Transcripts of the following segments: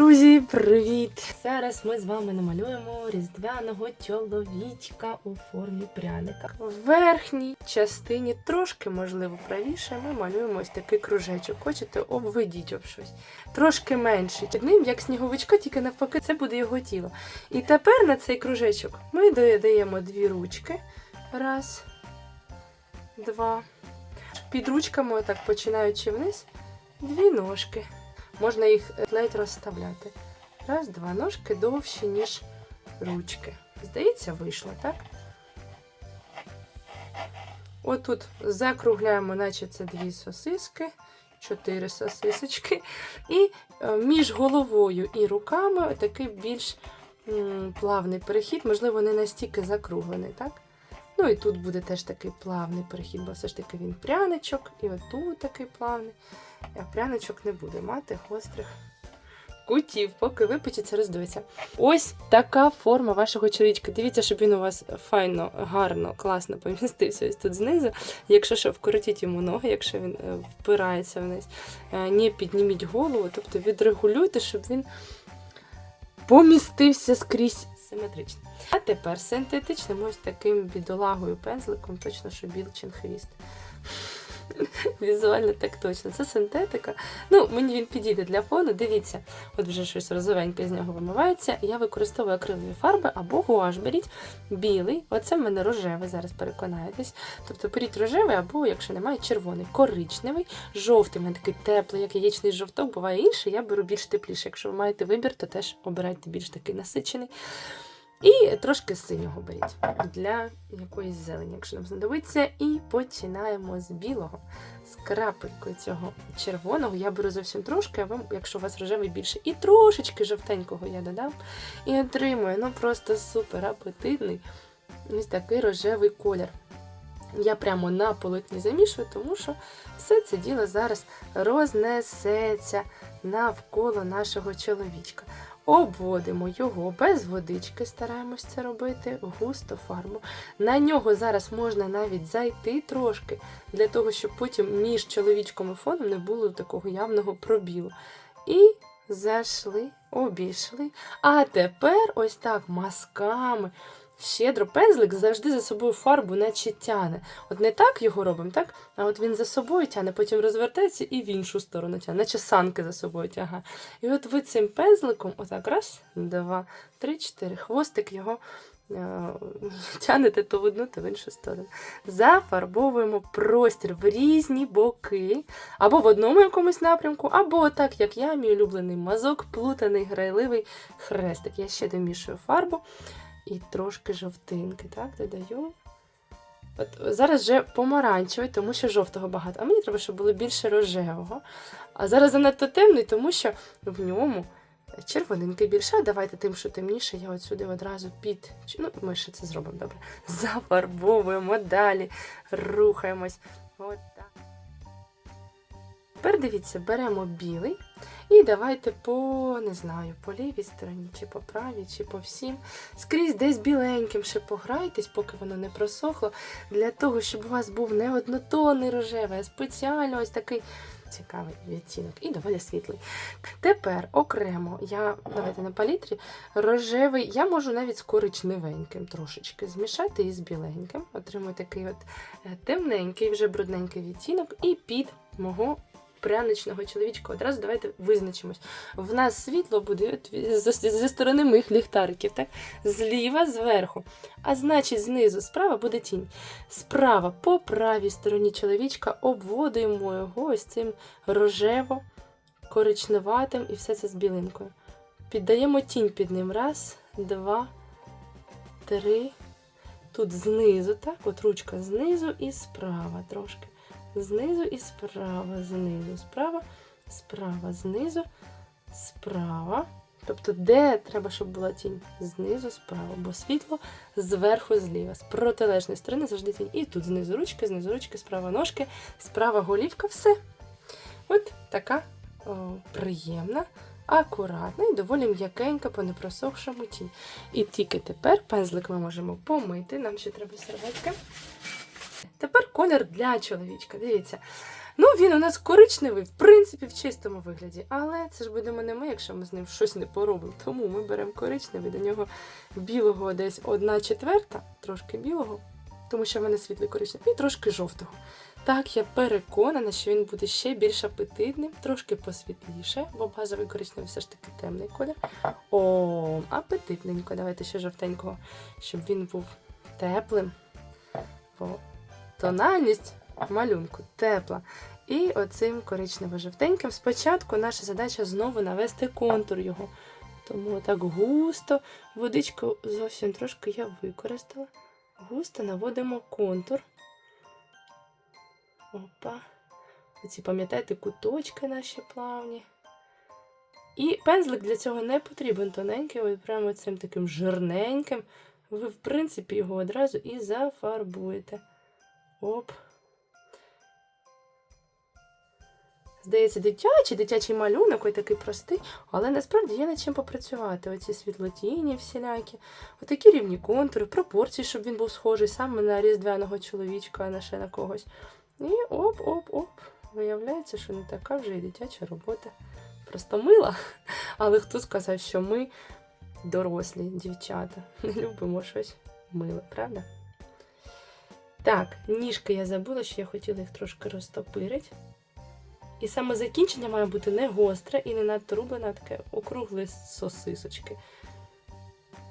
Друзі, привіт! Зараз ми з вами намалюємо різдвяного чоловічка у формі пряника. В верхній частині, трошки, можливо, правіше, ми малюємо ось такий кружечок. Хочете, обведіть об щось. Трошки менший. Під ним, як сніговичка, тільки навпаки, це буде його тіло. І тепер на цей кружечок ми додаємо дві ручки. Раз, два. Під ручками, отак починаючи вниз, дві ножки. Можна їх ледь розставляти. Раз, два ножки довші, ніж ручки. Здається, вийшло, так? Отут закругляємо, наче це дві сосиски, чотири сосисочки. І е, між головою і руками такий більш плавний перехід, можливо, не настільки закруглений, так? Ну і тут буде теж такий плавний перехід, бо все ж таки він пряничок, і отут такий плавний. А пряничок не буде мати гострих кутів, поки випечеться, роздується. Ось така форма вашого чоловічка. Дивіться, щоб він у вас файно, гарно, класно помістився ось тут знизу. Якщо що, вкоротіть йому ноги, якщо він е, впирається вниз. Е, Не підніміть голову, тобто відрегулюйте, щоб він помістився скрізь симетрично. А тепер синтетичним ось таким бідолагою пензликом, точно що білчин хвіст. Візуально так точно. Це синтетика. Ну, мені він підійде для фону. Дивіться, от вже щось розовеньке з нього вимивається. Я використовую акрилові фарби або гуаш. Беріть білий, оце в мене рожевий, зараз переконаєтесь. Тобто беріть рожевий, або, якщо немає, червоний, коричневий, жовтий, в мене такий теплий, як яєчний жовток, буває інший, я беру більш тепліше. Якщо ви маєте вибір, то теж обирайте більш такий насичений. І трошки синього беріть для якоїсь зелені, якщо нам знадобиться. І починаємо з білого, з крапелькою цього червоного. Я беру зовсім трошки, а вам, якщо у вас рожевий більше, і трошечки жовтенького я додам. І отримую ну просто супер апетитний ось такий рожевий колір. Я прямо на полотні замішую, тому що все це діло зараз рознесеться навколо нашого чоловічка. Обводимо його без водички, стараємось це робити, густо фарбу. На нього зараз можна навіть зайти трошки, для того, щоб потім між чоловічком і фоном не було такого явного пробілу. І зайшли, обійшли. А тепер ось так мазками. Щедро пензлик завжди за собою фарбу наче тяне. От не так його робимо, так? А от він за собою тяне, потім розвертається і в іншу сторону тяне, наче санки за собою тягає. І от ви цим пензликом, отак, раз, два, три, чотири, хвостик його е, тянете то в одну, то в іншу сторону. Зафарбовуємо простір в різні боки, або в одному якомусь напрямку, або так, як я, мій улюблений мазок, плутаний, грайливий хрестик. Я ще домішую фарбу і трошки жовтинки, так, додаю. От зараз вже помаранчевий, тому що жовтого багато. А мені треба, щоб було більше рожевого. А зараз занадто темний, тому що в ньому червонинки більше. Давайте тим, що темніше, я от сюди одразу під. Ну, ми ще це зробимо добре. Зафарбовуємо далі, рухаємось. От. Тепер дивіться, беремо білий. І давайте по, не знаю, по лівій стороні, чи по правій, чи по всім. Скрізь десь біленьким ще пограйтесь, поки воно не просохло, для того, щоб у вас був не однотонний рожевий, а спеціально ось такий цікавий відтінок і доволі світлий. Тепер окремо, я давайте на палітрі, рожевий, я можу навіть з коричневеньким трошечки змішати із біленьким. Отримую такий от е, темненький, вже брудненький відтінок, і під мого пряничного чоловічка. Одразу давайте визначимось. В нас світло буде зі сторони моїх ліхтариків, так? Зліва, зверху. А значить, знизу, справа буде тінь. Справа по правій стороні чоловічка обводимо його ось цим рожево, коричневатим і все це з білинкою. Піддаємо тінь під ним. Раз, два, три. Тут знизу, так, от ручка знизу і справа трошки знизу і справа, знизу, справа, справа, знизу, справа. Тобто, де треба, щоб була тінь? Знизу, справа, бо світло зверху, зліва. З протилежної сторони завжди тінь. І тут знизу ручки, знизу ручки, справа ножки, справа голівка, все. От така о, приємна, акуратна і доволі м'якенька по непросохшому тінь. І тільки тепер пензлик ми можемо помити. Нам ще треба серветки. Тепер колір для чоловічка. Дивіться. Ну, він у нас коричневий, в принципі, в чистому вигляді. Але це ж будемо не ми, якщо ми з ним щось не поробимо. Тому ми беремо коричневий, до нього білого десь одна четверта, трошки білого, тому що в мене світлий коричневий, і трошки жовтого. Так, я переконана, що він буде ще більш апетитним, трошки посвітліше, бо базовий коричневий все ж таки темний колір. О, апетитненько. Давайте ще жовтенького, щоб він був теплим. Бо тональність малюнку тепла. І оцим коричнево-жовтеньким. Спочатку наша задача знову навести контур його. Тому так густо, водичку зовсім трошки я використала. Густо наводимо контур. Опа. Оці, пам'ятаєте, куточки наші плавні. І пензлик для цього не потрібен тоненький, ось прямо цим таким жирненьким. Ви, в принципі, його одразу і зафарбуєте. Оп. Здається, дитячий, дитячий малюнок, ой такий простий, але насправді є над чим попрацювати. Оці світлотіні всілякі, отакі рівні контури, пропорції, щоб він був схожий саме на різдвяного чоловічка, а не ще на когось. І оп-оп-оп. Виявляється, що не така вже і дитяча робота. Просто мила. Але хто сказав, що ми дорослі дівчата не любимо щось миле, правда? Так, ніжки я забула, що я хотіла їх трошки розтопирити. І саме закінчення має бути не гостре і не надто рублене, а таке округле сосисочки.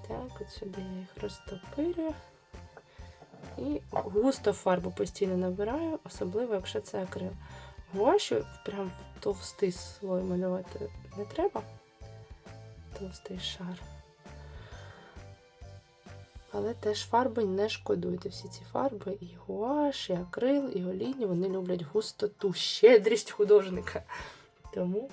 Так, от сюди я їх розтопирюю. І густо фарбу постійно набираю, особливо, якщо це акрил. Гуашу прям товстий слой малювати не треба. Товстий шар. Але теж фарби не шкодуйте. Всі ці фарби, і гуаш, і акрил, і олійні, вони люблять густоту, щедрість художника. Тому.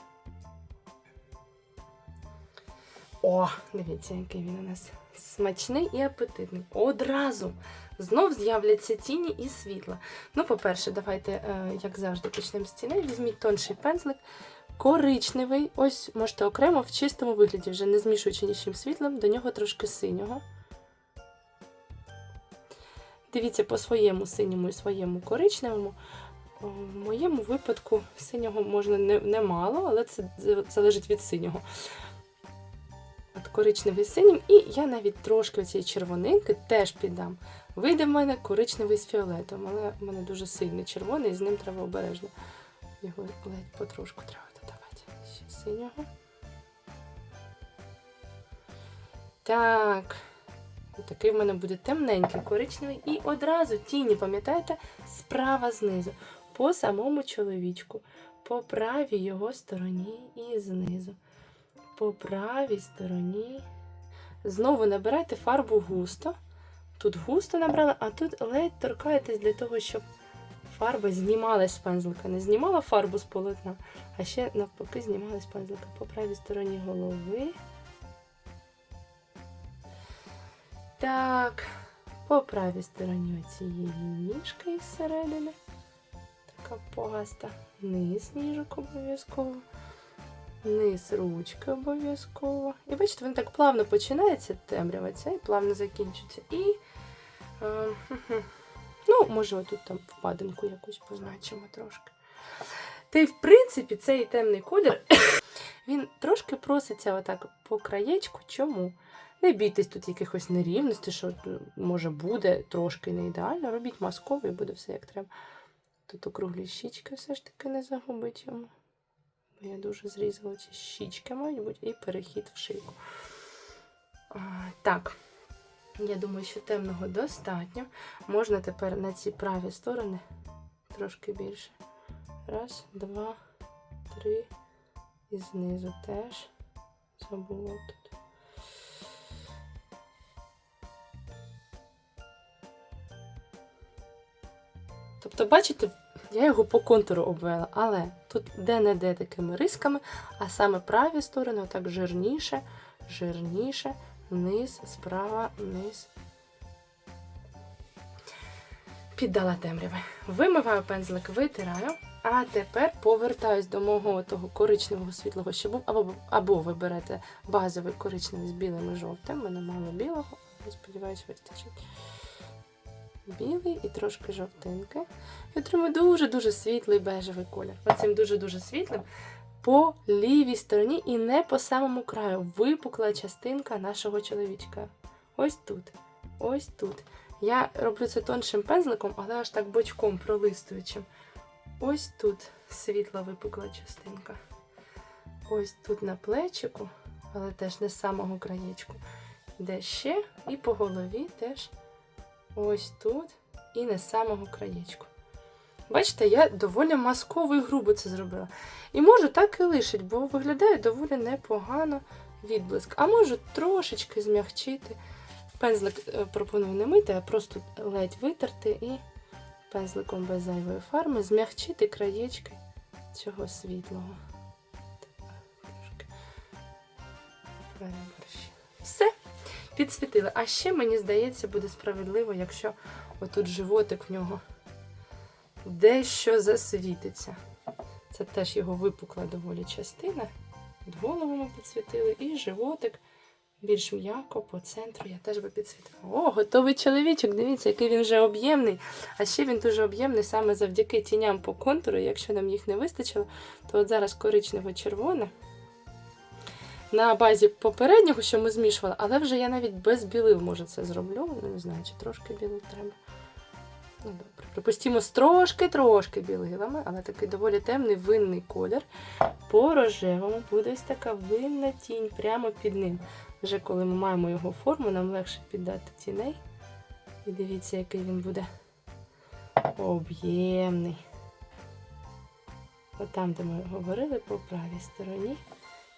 О, дивіться, який він у нас смачний і апетитний. Одразу знов з'являться тіні і світла. Ну, по-перше, давайте, е, як завжди, почнемо з тіней. Візьміть тонший пензлик. Коричневий, ось можете окремо в чистому вигляді, вже не змішуючи нічим світлом, до нього трошки синього. Дивіться по своєму синьому і своєму коричневому. В моєму випадку синього можна не- немало, але це залежить від синього. От коричневий з синім, і я навіть трошки цієї червонинки теж піддам. Вийде в мене коричневий з фіолетом, але в мене дуже сильний червоний, і з ним треба обережно. Його ледь потрошку треба додавати. Ще синього. Так. Такий в мене буде темненький, коричневий. І одразу тіні, пам'ятаєте, справа знизу. По самому чоловічку. По правій його стороні і знизу. По правій стороні. Знову набирайте фарбу густо. Тут густо набрала, а тут ледь торкаєтесь для того, щоб фарба знімалась з пензлика. Не знімала фарбу з полотна, а ще навпаки знімалась з пензлика по правій стороні голови. Так, по правій стороні цієї ніжки із середини. Така погаста. Низ ніжок обов'язково. Низ ручки обов'язково. І бачите, він так плавно починається темрява ця і плавно закінчується. І. Е, ну, може, отут там впадинку якусь позначимо трошки. Та й в принципі цей темний колір, він трошки проситься отак по краєчку. Чому? Не бійтесь тут якихось нерівностей, що ну, може буде трошки не ідеально. Робіть масковий, буде все як треба. Тут округлі щічки все ж таки не загубить йому. Бо я дуже зрізала ці щічки, мають бути, і перехід в шийку. А, так, я думаю, що темного достатньо. Можна тепер на ці праві сторони трошки більше. Раз, два, три. І знизу теж. Забула тут. Тобто, бачите, я його по контуру обвела, але тут де-не-де такими рисками, а саме праві сторони, отак жирніше, жирніше, низ, справа, низ. Піддала темряви. Вимиваю пензлик, витираю. А тепер повертаюсь до мого того коричневого світлого, що був, або, або ви берете базовий коричневий з білим і жовтим. У мене мало білого, але сподіваюсь, вистачить. Білий і трошки жовтинки. І отримую дуже-дуже світлий бежевий колір. Оцим дуже-дуже світлим по лівій стороні і не по самому краю. Випукла частинка нашого чоловічка. Ось тут. Ось тут. Я роблю це тоншим пензликом, але аж так бочком пролистуючим. Ось тут світла випукла частинка. Ось тут на плечику, але теж не з самого краєчку. Де ще, і по голові теж ось тут, і не з самого краєчку. Бачите, я доволі масково і грубо це зробила. І можу так і лишить, бо виглядає доволі непогано відблиск. А можу трошечки змягчити. Пензлик е, пропоную не мити, а просто ледь витерти і пензликом без зайвої фарми змягчити краєчки цього світлого. Так, трошки. Все, підсвітили. А ще, мені здається, буде справедливо, якщо отут животик в нього дещо засвітиться. Це теж його випукла доволі частина. От голову ми підсвітили, і животик більш м'яко по центру я теж би підсвітила. О, готовий чоловічок. Дивіться, який він вже об'ємний. А ще він дуже об'ємний саме завдяки тіням по контуру. Якщо нам їх не вистачило, то от зараз коричнево-червоне. На базі попереднього, що ми змішували, але вже я навіть без білил, може, це зроблю. Ну, не знаю, чи трошки білил треба. Ну, добре. Припустімо, з трошки-трошки білилами, але такий доволі темний винний колір. По рожевому буде ось така винна тінь прямо під ним. Вже коли ми маємо його форму, нам легше піддати тіней. І дивіться, який він буде об'ємний. Отам, де ми говорили, по правій стороні.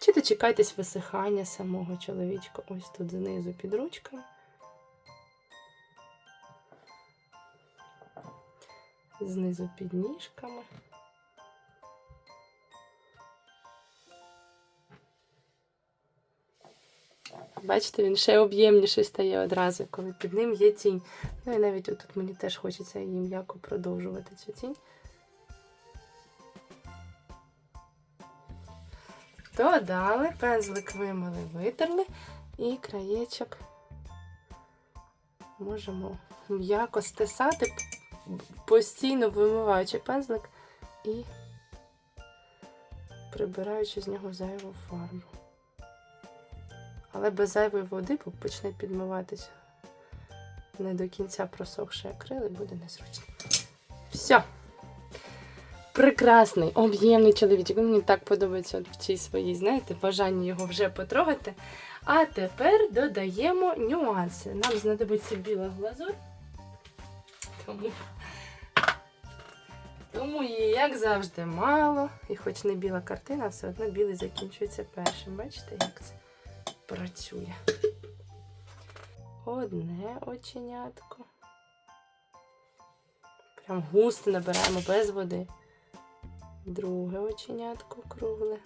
Чи дочекайтесь висихання самого чоловічка ось тут знизу під ручками. Знизу під ніжками. Бачите, він ще об'ємніший стає одразу, коли під ним є тінь. Ну і навіть отут мені теж хочеться її м'яко продовжувати цю тінь. Додали, пензлик вимили, витерли і краєчок можемо м'яко стисати, постійно вимиваючи пензлик і прибираючи з нього зайву фарбу. Але без зайвої води бо почне підмиватися. Не до кінця просохший акрил і буде незручно. Все. Прекрасний, об'ємний чоловічок. Мені так подобається в цій своїй, знаєте, бажанні його вже потрогати. А тепер додаємо нюанси. Нам знадобиться біла глазурь. Тому, тому її, як завжди, мало. І хоч не біла картина, все одно білий закінчується першим. Бачите, як це працює. Одне оченятко. Прям густо набираємо без води. Друге оченятко кругле.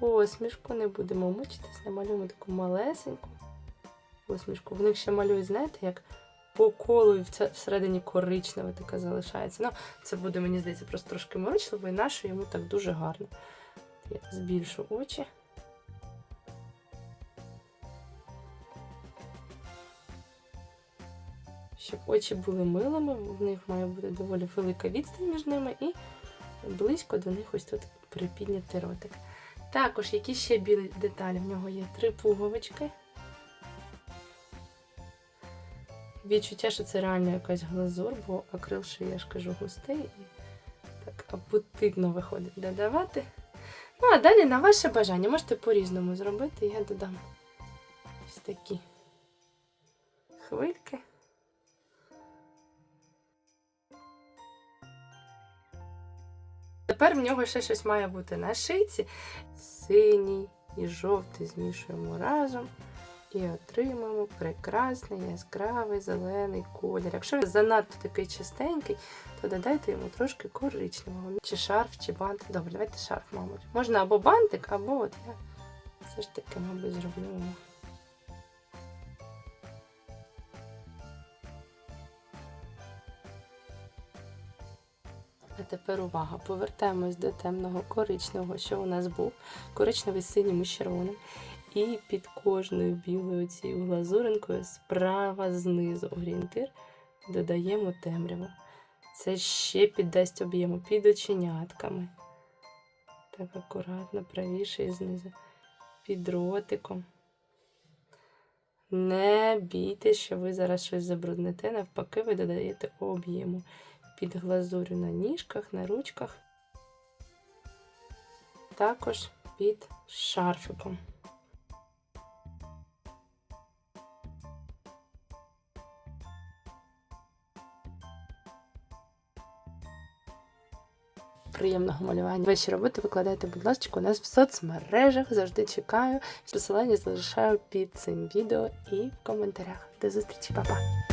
Посмішку не будемо мучитись, намалюємо таку малесеньку посмішку. В них ще малюють, знаєте, як по колу і всередині коричнева така залишається. Ну, це буде, мені здається, просто трошки морочливо, і наше йому так дуже гарно. Я збільшу очі. Щоб очі були милими, в них має бути доволі велика відстань між ними і близько до них ось тут припіднятий ротик. Також які ще білі деталі. В нього є три пуговички. Відчуття, що це реально якась глазур, бо акрил, що я ж кажу, густий і так апетитно виходить додавати. Ну, а далі на ваше бажання. Можете по-різному зробити. Я додам ось такі хвильки. Тепер в нього ще щось має бути на шийці. Синій і жовтий змішуємо разом. І отримаємо прекрасний яскравий зелений колір. Якщо він занадто такий чистенький, то додайте йому трошки коричневого. Чи шарф, чи бант. Добре, давайте шарф, мабуть. Можна або бантик, або от я все ж таки, мабуть, зроблю тепер увага. Повертаємось до темного коричневого, що у нас був. Коричневий з синім і червоним. І під кожною білою цією глазуринкою справа знизу орієнтир додаємо темряву. Це ще піддасть об'єму під оченятками. Так акуратно, правіше і знизу. Під ротиком. Не бійтесь, що ви зараз щось забрудните, навпаки, ви додаєте об'єму під глазурю на ніжках, на ручках, також під шарфиком. Приємного малювання. Ваші роботи викладайте, будь ласка, у нас в соцмережах. Завжди чекаю. Посилання залишаю під цим відео і в коментарях. До зустрічі, па-па!